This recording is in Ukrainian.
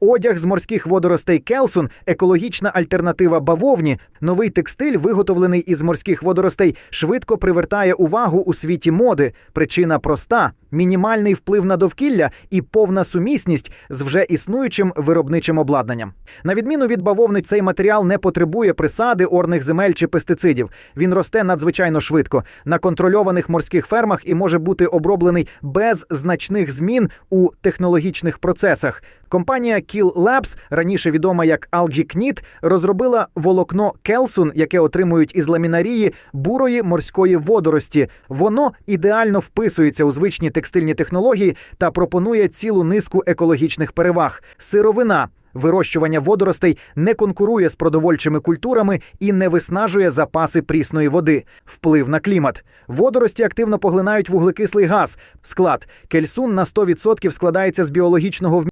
Одяг з морських водоростей Келсун екологічна альтернатива бавовні. Новий текстиль, виготовлений із морських водоростей, швидко привертає увагу у світі моди. Причина проста: мінімальний вплив на довкілля і повна сумісність з вже існуючим виробничим обладнанням. На відміну від бавовни, цей матеріал не потребує присади, орних земель чи пестицидів. Він росте надзвичайно швидко на контрольованих морських фермах і може бути оброблений без значних змін у технологічних процесах. Компанія Kill Labs, раніше відома як Algae Knit, розробила волокно Келсун, яке отримують із ламінарії бурої морської водорості. Воно ідеально вписується у звичні текстильні технології та пропонує цілу низку екологічних переваг. Сировина. Вирощування водоростей не конкурує з продовольчими культурами і не виснажує запаси прісної води. Вплив на клімат. Водорості активно поглинають вуглекислий газ. Склад кельсун на 100% складається з біологічного